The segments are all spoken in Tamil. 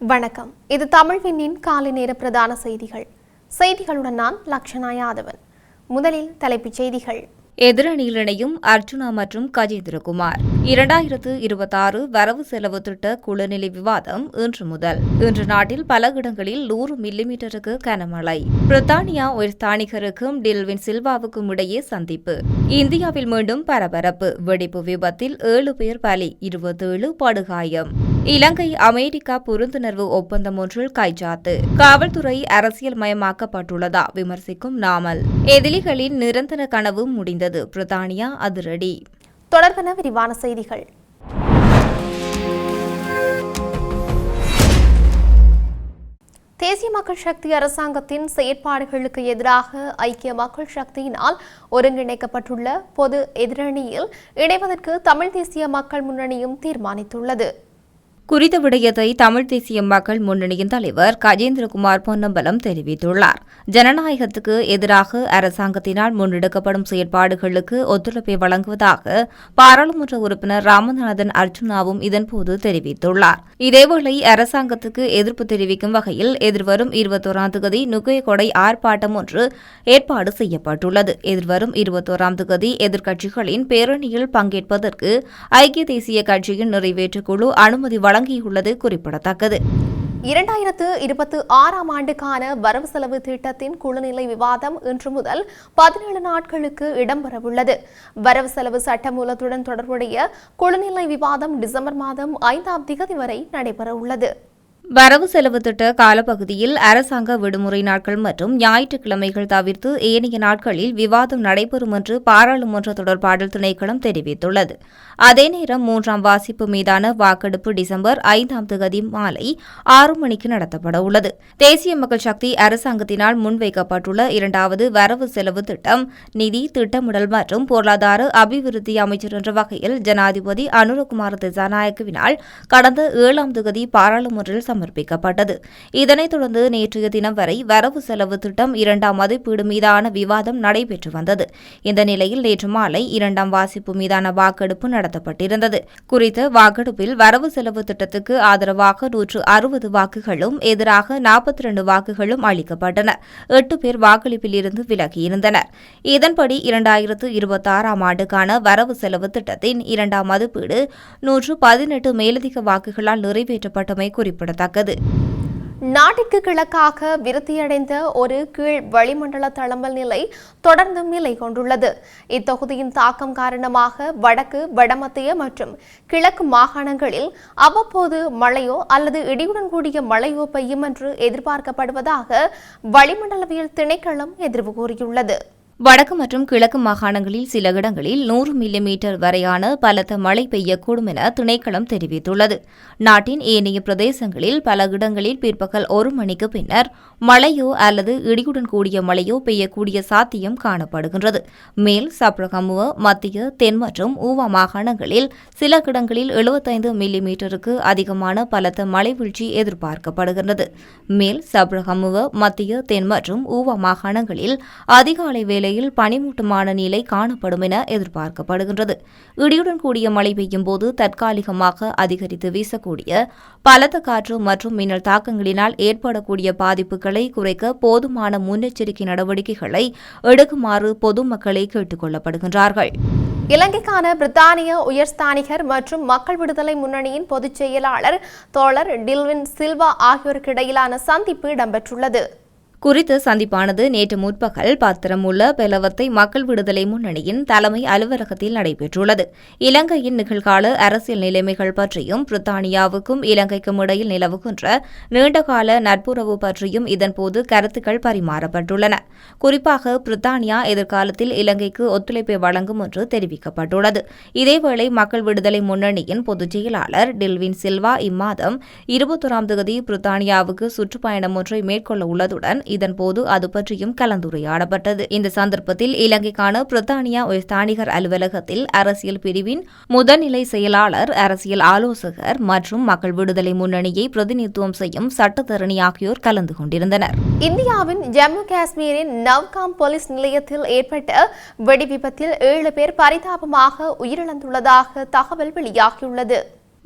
வணக்கம். இது தமிழ் விண்ணின் காலை நேர பிரதான செய்திகள். செய்திகளுடன் நான் லக்ஷனா யாதவன். முதலில் தலைப்புச் செய்திகள். எதிரணியில் இணையும் அர்ஜுனா மற்றும் கஜேந்திரகுமார். இரண்டாயிரத்து இருபத்தாறு வரவு செலவு திட்ட குழுநிலை விவாதம் இன்று முதல். இன்று நாட்டில் பல இடங்களில் நூறு மில்லிமீட்டருக்கு கனமழை. பிரித்தானியா உயர்ஸ்தானிகருக்கும் டில்வின் சில்வாவுக்கும் இடையே சந்திப்பு. இந்தியாவில் மீண்டும் பரபரப்பு. வெடிப்பு விபத்தில் ஏழு பேர் பலி இருபத்தேழு படுகாயம். இலங்கை அமெரிக்கா புரிந்துணர்வு ஒப்பந்தம் ஒன்றில் கைச்சாத்து. காவல்துறை அரசியல் மயமாக்கப்பட்டுள்ளதா விமர்சிக்கும் நாமல். எதிரிகளின் நிரந்தர கனவு முடிந்தது. பிரித்தானியா அதிரடி. தொடர்பென விரிவான செய்திகள். தேசிய மக்கள் சக்தி அரசாங்கத்தின் செயற்பாடுகளுக்கு எதிராக ஐக்கிய மக்கள் சக்தியினால் ஒருங்கிணைக்கப்பட்டுள்ள பொது எதிரணியில் இணைவதற்கு தமிழ் தேசிய மக்கள் முன்னணியும் தீர்மானித்துள்ளது. குறித்த விடயத்தை தமிழ் தேசிய மக்கள் முன்னணியின் தலைவர் கஜேந்திரகுமார் பொன்னம்பலம் தெரிவித்துள்ளார். ஜனநாயகத்துக்கு எதிராக அரசாங்கத்தினால் முன்னெடுக்கப்படும் செயற்பாடுகளுக்கு ஒத்துழைப்பை வழங்குவதாக பாராளுமன்ற உறுப்பினர் ராமநாதன் அர்ஜுனாவும் இதன்போது தெரிவித்துள்ளார். இதேவேளை அரசாங்கத்துக்கு எதிர்ப்பு தெரிவிக்கும் வகையில் எதிர்வரும் இருபத்தோராம் தேதி நுகையகொடை ஆர்ப்பாட்டம் ஒன்று ஏற்பாடு செய்யப்பட்டுள்ளது. எதிர்வரும் இருபத்தோராம் தேதி எதிர்க்கட்சிகளின் பேரணியில் பங்கேற்பதற்கு ஐக்கிய தேசிய கட்சியின் நிறைவேற்றுக்குழு குழு அனுமதி வழங்கியுள்ளது குறிப்பிடத்தக்கது. இரண்டாயிரத்து இருபத்தி ஆறாம் ஆண்டுக்கான வரவு செலவு திட்டத்தின் குழுநிலை விவாதம் இன்று முதல் பதினேழு நாட்களுக்கு இடம்பெறவுள்ளது. வரவு செலவு சட்டமூலத்துடன் தொடர்புடைய குழுநிலை விவாதம் டிசம்பர் மாதம் ஐந்தாம் திகதி வரை நடைபெறவுள்ளது. வரவு செலவு திட்ட காலப்பகுதியில் அரசாங்க விடுமுறை நாட்கள் மற்றும் ஞாயிற்றுக்கிழமைகள் தவிர்த்து ஏனைய நாட்களில் விவாதம் நடைபெறும் என்று பாராளுமன்ற தொடர்பாடல் திணைக்களம் தெரிவித்துள்ளது. அதே நேரம் மூன்றாம் வாசிப்பு மீதான வாக்கெடுப்பு டிசம்பர் ஐந்தாம் தேதி மாலை ஆறு மணிக்கு நடத்தப்பட உள்ளது. தேசிய மக்கள் சக்தி அரசாங்கத்தினால் முன்வைக்கப்பட்டுள்ள இரண்டாவது வரவு செலவு திட்டம் நிதி திட்டமிடல் மற்றும் பொருளாதார அபிவிருத்தி அமைச்சர் என்ற வகையில் ஜனாதிபதி அனுரகுமார் திசாநாயக்கவினால் கடந்த ஏழாம் தேதி பாராளுமன்றில் சமர்ப்பிக்கப்பட்டது. இதனைத் தொடர்ந்து நேற்றைய தினம் வரை வரவு செலவு திட்டம் இரண்டாம் மதிப்பீடு மீதான விவாதம் நடைபெற்று வந்தது. இந்த நிலையில் நேற்று மாலை இரண்டாம் வாசிப்பு மீதான வாக்கெடுப்பு நடத்தப்பட்டிருந்தது. குறித்த வாக்கெடுப்பில் வரவு செலவு திட்டத்துக்கு ஆதரவாக நூற்று அறுபது வாக்குகளும் எதிராக நாற்பத்தி இரண்டு வாக்குகளும் அளிக்கப்பட்டன. எட்டு பேர் வாக்களிப்பில் இருந்து விலகியிருந்தனர். இதன்படி இரண்டாயிரத்து இருபத்தாறாம் ஆண்டுக்கான வரவு செலவு திட்டத்தின் இரண்டாம் மதிப்பீடு நூற்று பதினெட்டு மேலதிக வாக்குகளால் நிறைவேற்றப்பட்டமை குறிப்பிடத்தக்கது. குறிப்பிடத்தக்கது நாட்டிற்கு கிழக்காக விருத்தியடைந்த ஒரு கீழ் வளிமண்டல தளம்பல் நிலை தொடர்ந்தும் நிலை கொண்டுள்ளது. இத்தொகுதியின் தாக்கம் காரணமாக வடக்கு வடமத்திய மற்றும் கிழக்கு மாகாணங்களில் அவ்வப்போது மழையோ அல்லது இடியுடன் கூடிய மழையோ பெய்யும் என்று எதிர்பார்க்கப்படுவதாக வளிமண்டலவியல் திணைக்களம் எதிர்வு கூறியுள்ளது. வடக்கு மற்றும் கிழக்கு மாகாணங்களில் சில இடங்களில் நூறு மில்லிமீட்டர் வரையான பலத்த மழை பெய்யக்கூடும் என திணைக்களம் தெரிவித்துள்ளது. நாட்டின் ஏனைய பிரதேசங்களில் பல இடங்களில் பிற்பகல் ஒரு மணிக்கு பின்னர் மழையோ அல்லது இடியுடன் கூடிய மழையோ பெய்யக்கூடிய சாத்தியம் காணப்படுகின்றது. மேல் சப்ரகமுவ மத்திய தென் மற்றும் ஊவா மாகாணங்களில் சில இடங்களில் எழுபத்தைந்து மில்லிமீட்டருக்கு அதிகமான பலத்த மழை வீழ்ச்சி எதிர்பார்க்கப்படுகின்றது. மேல் சப்ரகமுவ மத்திய தென் மற்றும் ஊவா மாகாணங்களில் அதிகாலை வேலை வேளையில் பனிமூட்டமான நிலை காணப்படும் என எதிர்பார்க்கப்படுகின்றது. இடியுடன் கூடிய மழை பெய்யும் போது தற்காலிகமாக அதிகரித்து வீசக்கூடிய பலத்த காற்று மற்றும் மின்னல் தாக்கங்களினால் ஏற்படக்கூடிய பாதிப்புகளை குறைக்க போதுமான முன்னெச்சரிக்கை நடவடிக்கைகளை எடுக்குமாறு பொதுமக்களை கேட்டுக் கொள்ளப்படுகின்றார்கள் இலங்கைக்கான பிரித்தானிய உயர்ஸ்தானிகர் மற்றும் மக்கள் விடுதலை முன்னணியின் பொதுச் செயலாளர் தோழர் டில்வின் சில்வா ஆகியோருக்கு இடையிலான சந்திப்பு இடம்பெற்றுள்ளது. குறித்த சந்திப்பானது நேற்று முற்பகல் பத்திரமுள்ள பெலவத்தை மக்கள் விடுதலை முன்னணியின் தலைமை அலுவலகத்தில் நடைபெற்றுள்ளது. இலங்கையின் நிகழ்கால அரசியல் நிலைமைகள் பற்றியும் பிரித்தானியாவுக்கும் இலங்கைக்கும் இடையில் நிலவுகின்ற நீண்டகால நட்புறவு பற்றியும் இதன்போது கருத்துக்கள் பரிமாறப்பட்டுள்ளன. குறிப்பாக பிரித்தானியா எதிர்காலத்தில் இலங்கைக்கு ஒத்துழைப்பை வழங்கும் என்று தெரிவிக்கப்பட்டுள்ளது. இதேவேளை மக்கள் விடுதலை முன்னணியின் பொதுச் செயலாளர் டில்வின் சில்வா இம்மாதம் இருபத்தொராம் தேதி பிரித்தானியாவுக்கு சுற்றுப்பயணம் ஒன்றை மேற்கொள்ள உள்ளதுடன் இதன்போது அது பற்றியும் கலந்துரையாடப்பட்டது. இந்த சந்தர்ப்பத்தில் இலங்கைக்கான பிரித்தானியா உயர்ஸ்தானிகர் அலுவலகத்தில் அரசியல் பிரிவின் முதல்நிலை செயலாளர் அரசியல் ஆலோசகர் மற்றும் மக்கள் விடுதலை முன்னணியை பிரதிநிதித்துவம் செய்யும் சட்டத்தரணி ஆகியோர் கலந்து கொண்டிருந்தனர். இந்தியாவின் ஜம்மு காஷ்மீரின் நவ்காம் போலீஸ் நிலையத்தில் ஏற்பட்ட வெடி விபத்தில் ஏழு பேர் பரிதாபமாக உயிரிழந்துள்ளதாக தகவல் வெளியாகியுள்ளது.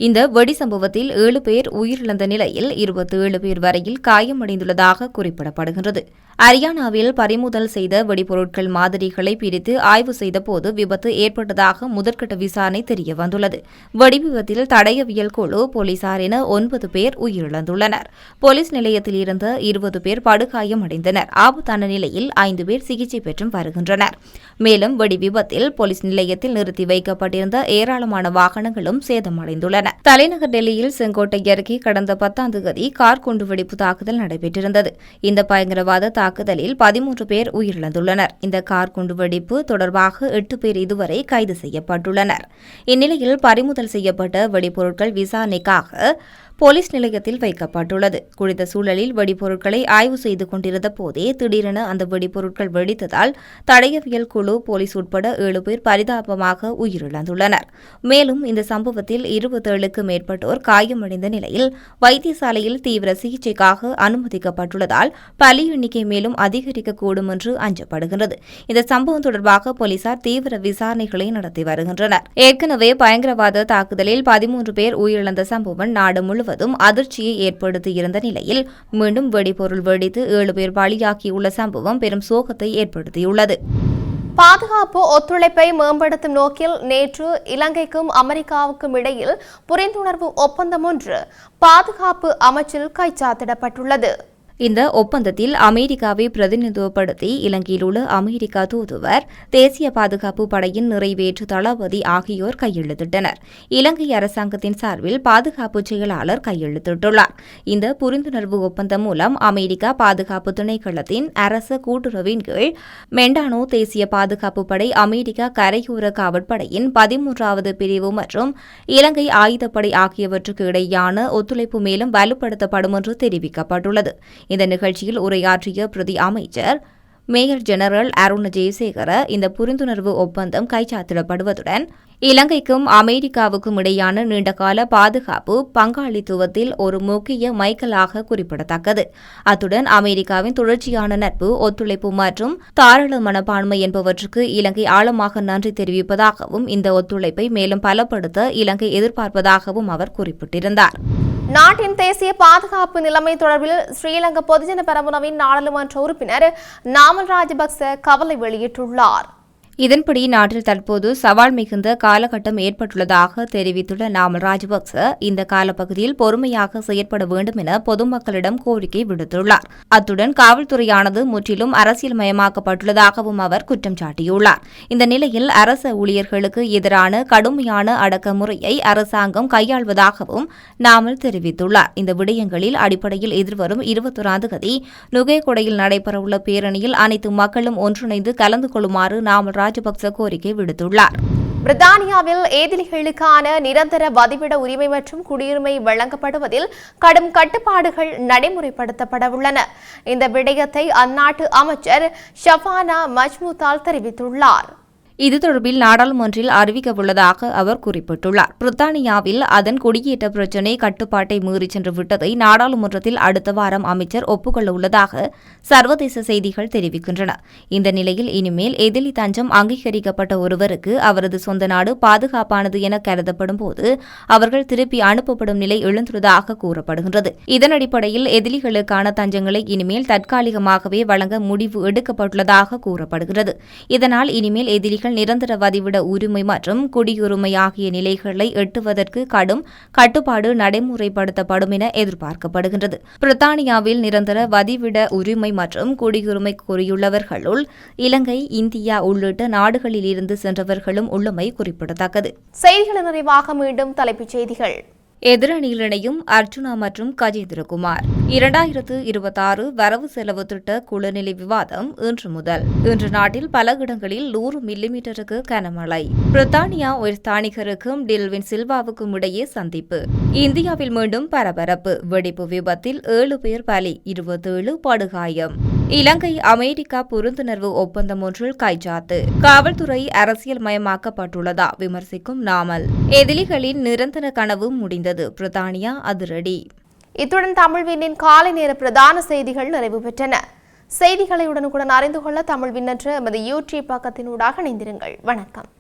இந்த வெடி சம்பவத்தில் ஏழு பேர் உயிரிழந்த நிலையில் இருபத்தி ஏழு பேர் வரையில் காயமடைந்துள்ளதாக குறிப்பிடப்படுகின்றது. அரியானாவில் பறிமுதல் செய்த வெடிபொருட்கள் மாதிரிகளை பிரித்து ஆய்வு செய்தபோது விபத்து ஏற்பட்டதாக முதற்கட்ட விசாரணை தெரியவந்துள்ளது. வெடிவிபத்தில் தடயவியல் குழு போலீசார் என ஒன்பது பேர் உயிரிழந்துள்ளனர். போலீஸ் நிலையத்தில் இருந்த இருபது பேர் படுகாயமடைந்தனர் ஆபத்தான நிலையில் ஐந்து பேர் சிகிச்சை பெற்றும் வருகின்றனர். மேலும் வெடி விபத்தில் போலீஸ் நிலையத்தில் நிறுத்தி வைக்கப்பட்டிருந்த ஏராளமான வாகனங்களும் சேதமடைந்துள்ளன. தலைநகர் டெல்லியில் செங்கோட்டை அருகே கடந்த பத்தாம் தேதி கார் குண்டுவெடிப்பு தாக்குதல் நடைபெற்றிருந்தது. இந்த பயங்கரவாத தாக்குதல் தாக்குதலில் பதிமூன்று பேர் உயிரிழந்துள்ளனர். இந்த கார் குண்டுவெடிப்பு தொடர்பாக எட்டு பேர் இதுவரை கைது செய்யப்பட்டுள்ளனர். இந்நிலையில் பறிமுதல் செய்யப்பட்ட வெடிபொருட்கள் விசாரணைக்காக போலீஸ் நிலையத்தில் வைக்கப்பட்டுள்ளது. குறித்த சூழலில் வெடிபொருட்களை ஆய்வு செய்து கொண்டிருந்த போதே திடீரென அந்த வெடிபொருட்கள் வெடித்ததால் தடயவியல் குழு போலீஸ் உட்பட ஏழு பேர் பரிதாபமாக உயிரிழந்துள்ளனர். மேலும் இந்த சம்பவத்தில் இருபத்தேழுக்கு மேற்பட்டோர் காயமடைந்த நிலையில் வைத்தியசாலையில் தீவிர சிகிச்சைக்காக அனுமதிக்கப்பட்டுள்ளதால் பலி எண்ணிக்கை மேலும் அதிகரிக்கக்கூடும் என்று அஞ்சப்படுகிறது இந்த சம்பவம் தொடர்பாக போலீசார் தீவிர விசாரணைகளை நடத்தி வருகின்றனர். ஏற்கனவே பயங்கரவாத தாக்குதலில் பதிமூன்று பேர் உயிரிழந்த சம்பவம் நாடு முழுவதும் அதிர்ச்சியை ஏற்படுத்தியிருந்த நிலையில் மீண்டும் வெடிபொருள் வெடித்து ஏழு பேர் பலியாகியுள்ள சம்பவம் பெரும் சோகத்தை ஏற்படுத்தியுள்ளது. பாதுகாப்பு ஒத்துழைப்பை மேம்படுத்தும் நோக்கில் நேற்று இலங்கைக்கும் அமெரிக்காவுக்கும் இடையில் புரிந்துணர்வு ஒப்பந்தம் ஒன்று பாதுகாப்பு அமைச்சில் கைச்சாத்திடப்பட்டுள்ளது. இந்த ஒப்பந்தத்தில் அமெரிக்காவை பிரதிநிதித்துவப்படுத்தி இலங்கையில் உள்ள அமெரிக்கா தூதுவர் தேசிய பாதுகாப்பு படையின் நிறைவேற்று தளபதி ஆகியோர் கையெழுத்திட்டனர். இலங்கை அரசாங்கத்தின் சார்பில் பாதுகாப்பு செயலாளர் கையெழுத்திட்டுள்ளார். இந்த புரிந்துணர்வு ஒப்பந்தம் மூலம் அமெரிக்கா பாதுகாப்பு திணைக்களத்தின் அரச கூட்டுறவின் கீழ் மெண்டானோ தேசிய பாதுகாப்பு படை அமெரிக்கா கரையோர காவற்படையின் பதிமூன்றாவது பிரிவு மற்றும் இலங்கை ஆயுதப்படை ஆகியவற்றுக்கு இடையேயான ஒத்துழைப்பு மேலும் வலுப்படுத்தப்படும் என்று தெரிவிக்கப்பட்டுள்ளது. இந்த நிகழ்ச்சியில் உரையாற்றிய பிரதி அமைச்சர் மேயர் ஜெனரல் அருண் ஜெயசேகர இந்த புரிந்துணர்வு ஒப்பந்தம் கைச்சாத்திடப்படுவதுடன் இலங்கைக்கும் அமெரிக்காவுக்கும் இடையான நீண்டகால பாதுகாப்பு பங்காளித்துவத்தில் ஒரு முக்கிய மைக்கலாக குறிப்பிடத்தக்கது. அத்துடன் அமெரிக்காவின் தொடர்ச்சியான நட்பு ஒத்துழைப்பு மற்றும் தாராள மனப்பான்மை என்பவற்றுக்கு இலங்கை ஆழமாக நன்றி தெரிவிப்பதாகவும் இந்த ஒத்துழைப்பை மேலும் பலப்படுத்த இலங்கை எதிர்பார்ப்பதாகவும் அவர் குறிப்பிட்டிருந்தார். நாட்டின் தேசிய பாதுகாப்பு நிலைமை தொடர்பில் ஸ்ரீலங்கா பொதுஜன பெரமுனவின் நாடாளுமன்ற உறுப்பினர் நாமல் ராஜபக்ச கவலை வெளியிட்டுள்ளார். இதன்படி நாட்டில் தற்போது சவால் மிகுந்த காலகட்டம் ஏற்பட்டுள்ளதாக தெரிவித்துள்ள நாமல் ராஜபக்ச இந்த காலப்பகுதியில் பொறுமையாக செயற்பட வேண்டும் என பொதுமக்களிடம் கோரிக்கை விடுத்துள்ளார். அத்துடன் காவல்துறையானது முற்றிலும் அரசியல்மயமாக்கப்பட்டுள்ளதாகவும் அவர் குற்றம் சாட்டியுள்ளார். இந்த நிலையில் அரச ஊழியர்களுக்கு எதிரான கடுமையான அடக்குமுறையை அரசாங்கம் கையாள்வதாகவும் நாமல் தெரிவித்துள்ளார். இந்த விடயங்களில் அடிப்படையில் எதிர்வரும் இருபத்தொராம் தேதி நுகேகொடையில் நடைபெறவுள்ள பேரணியில் அனைத்து மக்களும் ஒன்றிணைந்து கலந்து கொள்ளுமாறு நாமல் ராஜபக்ச கோரிக்கை விடுத்துள்ளார். பிரித்தானியாவில் ஏதிலிகளுக்கான நிரந்தர வதிவிட உரிமை மற்றும் குடியுரிமை வழங்கப்படுவதில் கடும் கட்டுப்பாடுகள் நடைமுறைப்படுத்தப்பட உள்ளன. இந்த விடயத்தை அந்நாட்டு அமைச்சர் ஷஃபானா மஜ்மூத்தால் தெரிவித்துள்ளார். இது தொடர்பில் நாடாளுமன்றில் அறிவிக்கவுள்ளதாக அவர் குறிப்பிட்டுள்ளார். பிரித்தானியாவில் அதன் குடியேற்ற பிரச்சினை கட்டுப்பாட்டை மீறி சென்று விட்டதை நாடாளுமன்றத்தில் அடுத்த வாரம் அமைச்சர் ஒப்புக்கொள்ள உள்ளதாக சர்வதேச செய்திகள் தெரிவிக்கின்றன. இந்த நிலையில் இனிமேல் எதிலி தஞ்சம் அங்கீகரிக்கப்பட்ட ஒருவருக்கு அவரது சொந்த நாடு பாதுகாப்பானது என கருதப்படும் போது அவர்கள் திருப்பி அனுப்பப்படும் நிலை எழுந்துள்ளதாக கூறப்படுகின்றது. இதன் அடிப்படையில் எதிரிகளுக்கான தஞ்சங்களை இனிமேல் தற்காலிகமாகவே வழங்க முடிவு எடுக்கப்பட்டுள்ளதாக கூறப்படுகிறது. இதனால் இனிமேல் எதிரிகள் நிரந்தர வதிவிட உரிமை மற்றும் குடியுரிமை ஆகிய நிலைகளை எட்டுவதற்கு கடும் கட்டுப்பாடு நடைமுறைப்படுத்தப்படும் என எதிர்பார்க்கப்படுகின்றது. பிரித்தானியாவில் நிரந்தர வதிவிட உரிமை மற்றும் குடியுரிமை கோரியுள்ளவர்களுள் இலங்கை இந்தியா உள்ளிட்ட நாடுகளில் இருந்து சென்றவர்களும் உள்ளமை குறிப்பிடத்தக்கது. செய்திகளின் நிறைவாக மீண்டும் தலைப்புச் செய்திகள். எதிரணியில் இணையும் அர்ஜுனா மற்றும் கஜேந்திரகுமார். இரண்டாயிரத்து இருபத்தாறு வரவு செலவு திட்ட குழுநிலை விவாதம் இன்று முதல். இன்று நாட்டில் பல இடங்களில் நூறு மில்லிமீட்டருக்கு கனமழை. பிரித்தானியா உயர்ஸ்தானிகருக்கும் டில்வின் சில்வாவுக்கும் இடையே சந்திப்பு. இந்தியாவில் மீண்டும் பரபரப்பு. வெடிப்பு விபத்தில் ஏழு பேர் பலி இருபத்தேழு படுகாயம். இலங்கை அமெரிக்கா புரிந்துணர்வு ஒப்பந்தம் ஒன்றில் கைச்சாத்து. காவல்துறை அரசியல் மயமாக்கப்பட்டுள்ளதா விமர்சிக்கும் நாமல். எதிரிகளின் நிரந்தர கனவு முடிந்தது. பிரித்தானியா அதிரடி இத்துடன் தமிழ்வினின் காலை நேர பிரதான செய்திகள் நிறைவு பெற்றன. செய்திகளை உடனுக்குடன் அறிந்து கொள்ள தமிழ் விண்ணற்ற எமது யூடியூப் பக்கத்தினூடாக இணைந்திருங்கள். வணக்கம்.